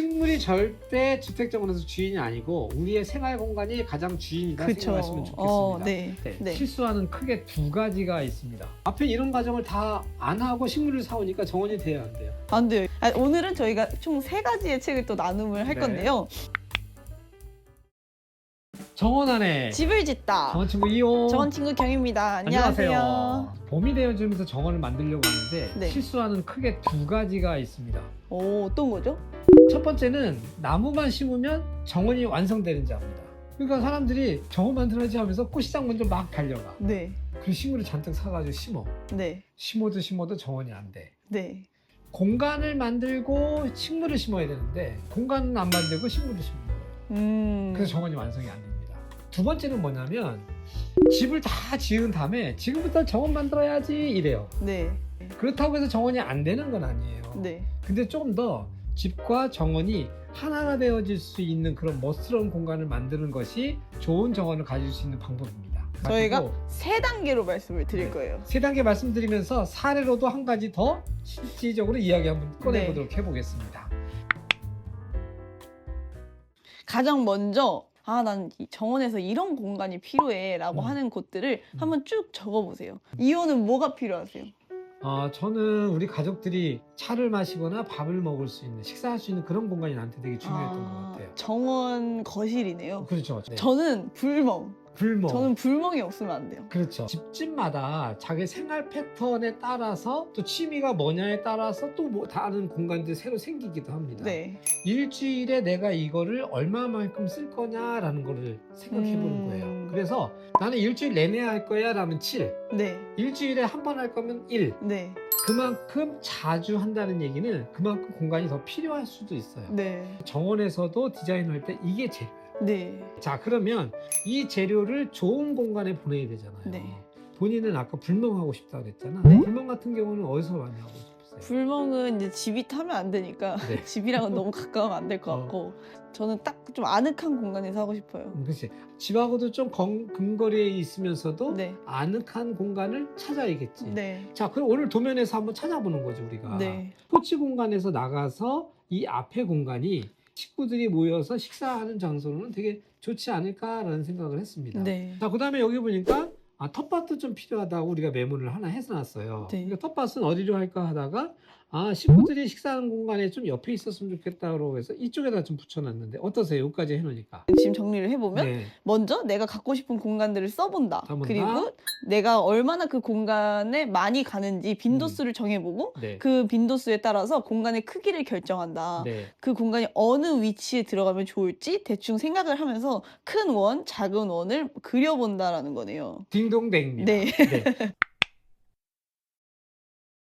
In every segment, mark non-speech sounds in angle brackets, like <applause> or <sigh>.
식물이 절대 주택 정원에서 주인이 아니고 우리의 생활 공간이 가장 주인이다 그쵸. 생각하시면 좋겠습니다. 어, 네. 네, 네. 실수하는 크게 두 가지가 있습니다. 앞에 이런 과정을 다 안 하고 식물을 사오니까 정원이 돼야 안 돼요. 안 돼요. 아, 오늘은 저희가 총 세 가지의 책을 또 나눔을 할 네. 건데요. 정원 안에 집을 짓다. 정원 친구 이호. 정원 친구 경입니다. 안녕하세요. 봄이 되어지면서 정원을 만들려고 하는데 네. 실수하는 크게 두 가지가 있습니다. 오, 어떤 거죠? 첫 번째는 나무만 심으면 정원이 완성되는지 압니다. 그러니까 사람들이 정원 만들어야지 하면서 꽃시장 먼저 막 달려가. 네. 그 식물을 잔뜩 사가지고 심어. 네. 심어도 심어도 정원이 안 돼. 네. 공간을 만들고 식물을 심어야 되는데 공간은 안 만들고 식물을 심는 거예요. 음. 그래서 정원이 완성이 안 됩니다. 두 번째는 뭐냐면 집을 다 지은 다음에 지금부터 정원 만들어야지 이래요. 네. 그렇다고 해서 정원이 안 되는 건 아니에요. 네. 근데 조금 더 집과 정원이 하나가 되어질 수 있는 그런 멋스러운 공간을 만드는 것이 좋은 정원을 가질 수 있는 방법입니다. 저희가 세 단계로 말씀을 드릴 네. 거예요. 세 단계 말씀드리면서 사례로도 한 가지 더 실질적으로 이야기 한번 꺼내보도록 해보겠습니다. 가장 먼저 아, 난이 정원에서 이런 공간이 필요해 라고 음. 하는 곳들을 음. 한번 쭉 적어보세요. 이호는 뭐가 필요하세요? 어, 저는 우리 가족들이 차를 마시거나 밥을 먹을 수 있는 식사할 수 있는 그런 공간이 나한테 되게 중요했던 것 같아요. 정원 거실이네요. 그렇죠. 네. 저는 불멍. 불멍. 저는 불멍이 없으면 안 돼요. 그렇죠. 집집마다 자기 생활 패턴에 따라서 또 취미가 뭐냐에 따라서 또 뭐 다른 공간들이 새로 생기기도 합니다. 네. 일주일에 내가 이거를 얼마만큼 쓸 거냐라는 거를 생각해 보는 음. 거예요. 그래서 나는 일주일 내내 할 거야 라면 7. 네. 일주일에 한 번 할 거면 1. 네. 그만큼 자주 한다는 얘기는 그만큼 공간이 더 필요할 수도 있어요. 네. 정원에서도 디자인할 때 이게 재료예요. 네. 자, 그러면 이 재료를 좋은 공간에 보내야 되잖아요. 네. 본인은 아까 불멍하고 싶다고 그랬잖아. 네. 불멍 같은 경우는 어디서 많이 하고 싶으세요? 불멍은 이제 집이 타면 안 되니까 네. <laughs> 집이랑은 너무 가까우면 안 될 것 어. 같고 저는 딱 좀 아늑한 공간에서 하고 싶어요. 음, 그렇지. 집하고도 좀 건- 근거리에 있으면서도 네. 아늑한 공간을 찾아야겠지. 네. 자, 그럼 오늘 도면에서 한번 찾아보는 거죠, 우리가. 네. 토치 공간에서 나가서 이 앞에 공간이 식구들이 모여서 식사하는 장소로는 되게 좋지 않을까라는 생각을 했습니다. 네. 자, 그 다음에 여기 보니까 아, 텃밭도 좀 필요하다고 우리가 메모를 하나 해놨어요. 네. 그러니까 텃밭은 어디로 할까 하다가 아, 식구들이 식사하는 공간에 좀 옆에 있었으면 좋겠다고 해서 이쪽에다 좀 붙여놨는데 어떠세요? 여기까지 해놓으니까. 지금 정리를 해보면 네. 먼저 내가 갖고 싶은 공간들을 써본다. 써본다. 그리고 내가 얼마나 그 공간에 많이 가는지 음. 빈도수를 정해보고 네. 그 빈도수에 따라서 공간의 크기를 결정한다. 네. 그 공간이 어느 위치에 들어가면 좋을지 대충 생각을 하면서 큰 원, 작은 원을 그려본다라는 거네요. 딩 동댕입니다. 네.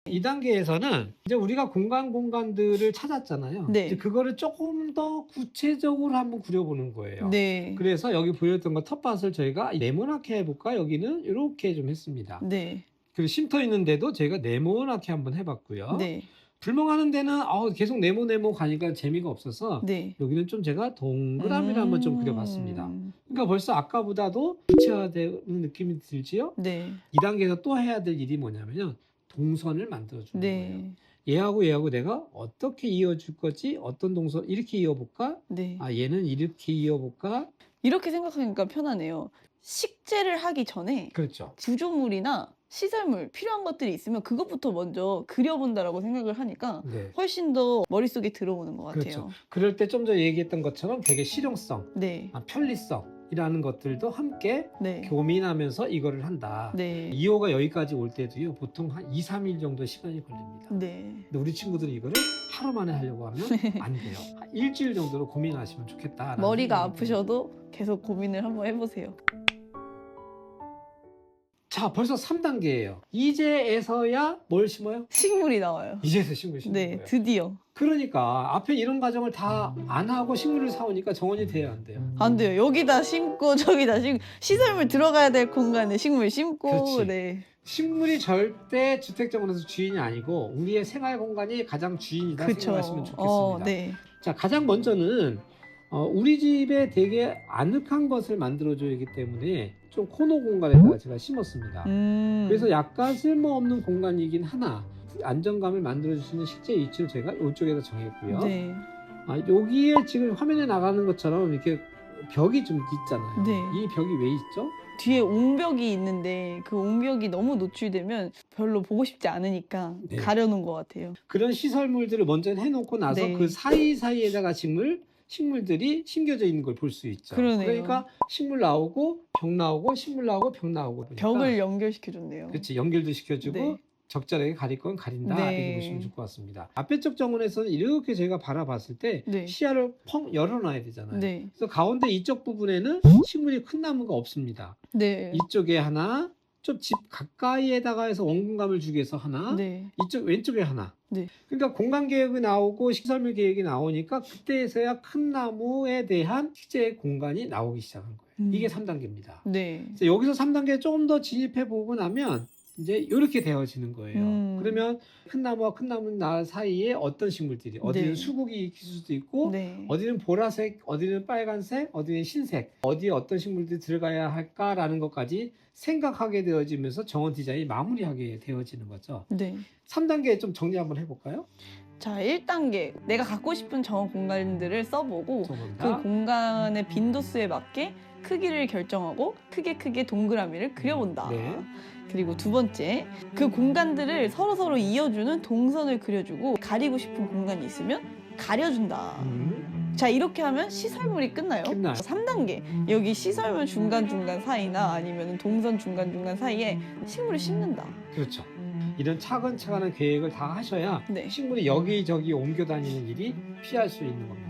이 단계에서는 이제 우리가 공간 공간들을 찾았잖아요. 네. 이제 그거를 조금 더 구체적으로 한번 그려보는 거예요. 네. 그래서 여기 보였던 거 텃밭을 저희가 네모나게 해볼까? 여기는 이렇게 좀 했습니다. 네. 그리고 쉼터 있는데도 저희가 네모나게 한번 해봤고요. 네. 불멍하는 데는 아우, 계속 네모 네모 가니까 재미가 없어서 네. 여기는 좀 제가 동그라미를 한번 좀 그려봤습니다. 음. 그러니까 벌써 아까보다도 구체화되는 느낌이 들지요? 네. 이 단계에서 또 해야 될 일이 뭐냐면요. 동선을 만들어주는 거예요. 네. 얘하고 얘하고 내가 어떻게 이어줄 거지? 어떤 동선 이렇게 이어볼까? 네. 아 얘는 이렇게 이어볼까? 이렇게 생각하니까 편하네요. 식재를 하기 전에 그렇죠. 구조물이나 시설물 필요한 것들이 있으면 그것부터 먼저 그려본다라고 생각을 하니까 네. 훨씬 더 머릿속에 들어오는 것 같아요. 그렇죠. 그럴 때 좀 전에 얘기했던 것처럼 되게 실용성, 네. 아, 편리성 이라는 것들도 함께 네. 고민하면서 이거를 한다. 네. 2호가 여기까지 올 때도요. 보통 한 2, 3일 정도 시간이 걸립니다. 네. 근데 우리 친구들이 이거를 하루 만에 하려고 하면 <laughs> 안 돼요. 한 일주일 정도로 고민하시면 좋겠다. 머리가 아프셔도 계속 고민을 한번 해보세요. 자, 벌써 3단계예요. 이제에서야 뭘 심어요? 식물이 나와요. 이제서 식물 심는 네, 거예요. 드디어. 그러니까 앞에 이런 과정을 다 안 하고 식물을 사오니까 정원이 돼야 안 돼요. 안 돼요. 여기다 심고 <laughs> 저기다 심고 시설물 들어가야 될 공간에 식물 심고 그렇지. 네. 식물이 절대 주택 정원에서 주인이 아니고 우리의 생활 공간이 가장 주인이다 그쵸. 생각하시면 좋겠습니다. 어, 네. 자, 가장 먼저는 어, 우리 집에 되게 아늑한 것을 만들어줘야 하기 때문에 좀 코너 공간에다가 제가 심었습니다. 음. 그래서 약간 쓸모없는 공간이긴 하나 안정감을 만들어줄 수 있는 실제 위치를 제가 이쪽에다 정했고요. 네. 아, 여기에 지금 화면에 나가는 것처럼 이렇게 벽이 좀 있잖아요. 네. 이 벽이 왜 있죠? 뒤에 옹벽이 있는데 그 옹벽이 너무 노출되면 별로 보고 싶지 않으니까 네. 가려놓은 것 같아요. 그런 시설물들을 먼저 해놓고 나서 네. 그 사이 사이에다가 식물 식물들이 심겨져 있는 걸 볼 수 있죠. 그러네요. 러니까 식물 나오고 벽 나오고 식물 나오고 벽 나오고 그러니까 벽을 연결시켜 줬네요. 그렇지 연결도 시켜주고 네. 적절하게 가릴 건 가린다 네. 이렇게 보시면 좋을 것 같습니다. 앞에 쪽 정원에서는 이렇게 저희가 바라봤을 때 네. 시야를 펑 열어놔야 되잖아요. 네. 그래서 가운데 이쪽 부분에는 식물이 큰 나무가 없습니다. 네. 이쪽에 하나, 좀 집 가까이에다가 해서 원공감을 주기 위해서 하나, 네. 이쪽 왼쪽에 하나. 네. 그러니까 공간 계획이 나오고 시설물 계획이 나오니까 그때에서야 큰 나무에 대한 실제 공간이 나오기 시작한 거예요. 음. 이게 3단계입니다. 네. 그래서 여기서 3단계 조금 더 진입해 보고 나면 이제 이렇게 되어지는 거예요. 음. 그러면 큰 나무와 큰 나무 나 사이에 어떤 식물들이 어디는 네. 수국이 있을 수도 있고 네. 어디는 보라색, 어디는 빨간색, 어디는 흰색, 어디에 어떤 식물들이 들어가야 할까라는 것까지 생각하게 되어지면서 정원 디자인이 마무리하게 되어지는 거죠. 네. 3단계 좀 정리 한번 해볼까요? 자, 1단계. 내가 갖고 싶은 정원 공간들을 써보고 그. 공간의 빈도수에 맞게 크기를 결정하고 크게 크게 동그라미를 그려본다. 네. 그리고 두 번째, 그 공간들을 서로서로 이어주는 동선을 그려주고 가리고 싶은 공간이 있으면 가려준다. 음, 자, 이렇게 하면 시설물이 끝나요. 끝나요. 3단계. 여기 시설물 중간중간 사이나 아니면 동선 중간중간 사이에 식물을 심는다. 그렇죠. 이런 차근차근한 계획을 다 하셔야 네. 식물이 여기저기 옮겨 다니는 일이 피할 수 있는 겁니다.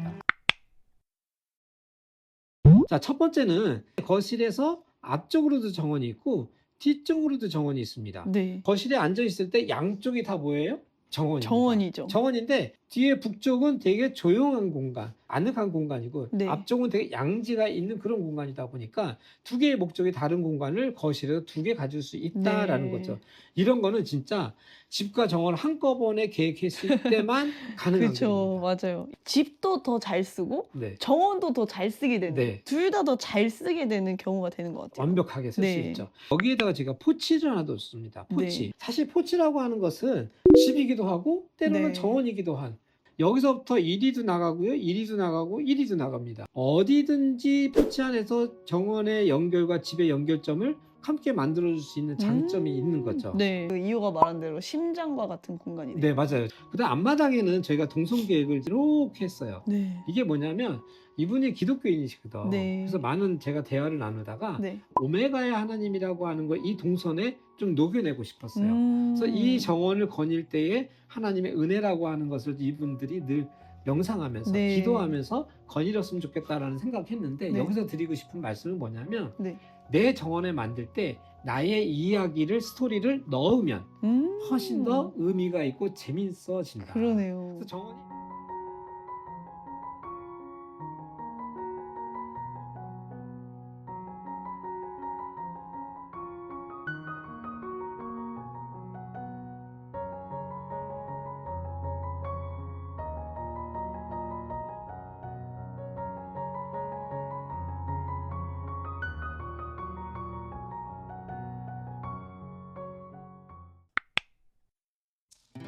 자, 첫 번째는 거실에서 앞쪽으로도 정원이 있고 뒤쪽으로도 정원이 있습니다. 네. 거실에 앉아 있을 때 양쪽이 다 뭐예요? 정원입니다. 정원이죠. 정원인데 뒤에 북쪽은 되게 조용한 공간, 아늑한 공간이고 네. 앞쪽은 되게 양지가 있는 그런 공간이다 보니까 두 개의 목적이 다른 공간을 거실에서 두 개 가질 수 있다라는 네. 거죠. 이런 거는 진짜 집과 정원을 한꺼번에 계획했을 <laughs> 때만 가능한 그렇죠. 겁니다. 맞아요. 집도 더 잘 쓰고 네. 정원도 더 잘 쓰게 되는 네. 둘다 더 잘 쓰게 되는 경우가 되는 것 같아요. 완벽하게 쓸수 네. 있죠. 여기에다가 제가 포치를 하나 뒀습니다. 포치. 네. 사실 포치라고 하는 것은 집이기도 하고 때로는 네. 정원이기도 한. 여기서부터 1위도 나가고요. 1위도 나가고 1위도 나갑니다. 어디든지 포치 안에서 정원의 연결과 집의 연결점을 함께 만들어줄 수 있는 장점이 음. 있는 거죠. 네. 그 이호가 말한 대로 심장과 같은 공간이네요. 네, 맞아요. 그다음 앞마당에는 저희가 동선 계획을 이렇게 했어요. 네. 이게 뭐냐면 이분이 기독교인이시거든. 네. 그래서 많은 제가 대화를 나누다가 네. 오메가의 하나님이라고 하는 걸 이 동선에 좀 녹여내고 싶었어요. 음. 그래서 이 정원을 거닐 때에 하나님의 은혜라고 하는 것을 이분들이 늘 명상하면서 네. 기도하면서 거닐었으면 좋겠다라는 생각했는데 네. 여기서 드리고 싶은 말씀은 뭐냐면 네. 내 정원을 만들 때 나의 이야기를 스토리를 넣으면 음. 훨씬 더 의미가 있고 재밌어진다. 그러네요. 그래서 정원이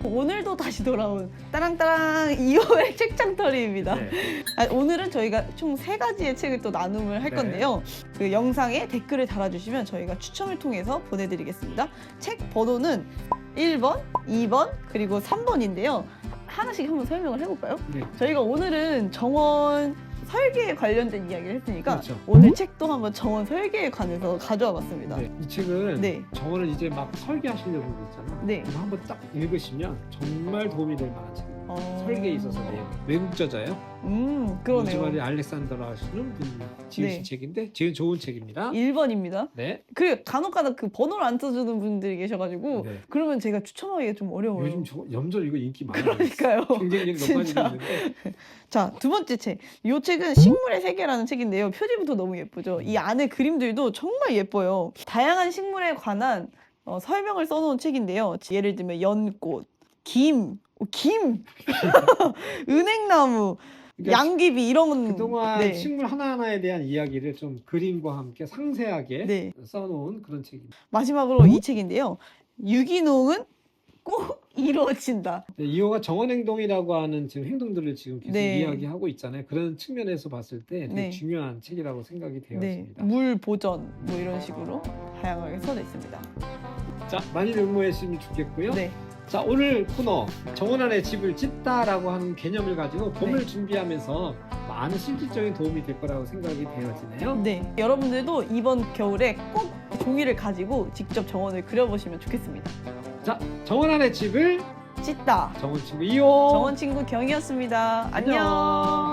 오늘도 다시 돌아온 따랑따랑 2호의 <laughs> 책장터리입니다. 네. 아, 오늘은 저희가 총 세 가지의 책을 또 나눔을 할 네. 건데요. 그 영상에 댓글을 달아주시면 저희가 추첨을 통해서 보내드리겠습니다. 책 번호는 1번, 2번, 그리고 3번인데요. 하나씩 한번 설명을 해볼까요? 네. 저희가 오늘은 정원 설계에 관련된 이야기를 했으니까 그렇죠. 오늘 책도 한번 정원 설계에 관해서 가져와 봤습니다. 네. 이 책은 네. 정원을 이제 막 설계하시려고 있잖아요. 네. 그럼 한번 딱 읽으시면 정말 도움이 될 만한 책입니다. 어... 설계에 있어서 내용. 외국 저자예요. 음, 그러네요. 로즈마리 알렉산더라 하시는 분이 지으신 네. 책인데 제일 좋은 책입니다. 1번입니다. 네. 그 간혹가다 그 번호를 안 써주는 분들이 계셔가지고 네. 그러면 제가 추첨하기가 좀 어려워요. 요즘 저, 염전 이거 인기 많아요. 그러니까요. <laughs> 높아지고 진짜. <laughs> 자, 두 번째 책. 이 책은 식물의 세계라는 책인데요. 표지부터 너무 예쁘죠. 이 안에 그림들도 정말 예뻐요. 다양한 식물에 관한 어, 설명을 써놓은 책인데요. 예를 들면 연꽃, 김, 어, 김, <laughs> 은행나무, 그러니까 양귀비 이런 그동안 네. 식물 하나하나에 대한 이야기를 좀 그림과 함께 상세하게 네. 써놓은 그런 책입니다. 마지막으로 이 책인데요. 유기농은 꼭 <laughs> 이루어진다. 네, 이호가 정원 행동이라고 하는 지금 행동들을 지금 계속 네. 이야기하고 있잖아요. 그런 측면에서 봤을 때 되게 네. 중요한 책이라고 생각이 네, 되었습니다. 물 보전 뭐 이런 식으로 다양하게 써져 있습니다. 자, 많이 응모해 주시면 좋겠고요. 네, 자, 오늘 코너 정원 안에 집을 짓다라고 하는 개념을 가지고 봄을 네. 준비하면서 많은 실질적인 도움이 될 거라고 생각이 되어지네요. 네. 여러분들도 이번 겨울에 꼭 종이를 가지고 직접 정원을 그려보시면 좋겠습니다. 자, 정원 안에 집을 찢다. 정원 친구 이호 정원 친구 경이었습니다. 안녕. 안녕.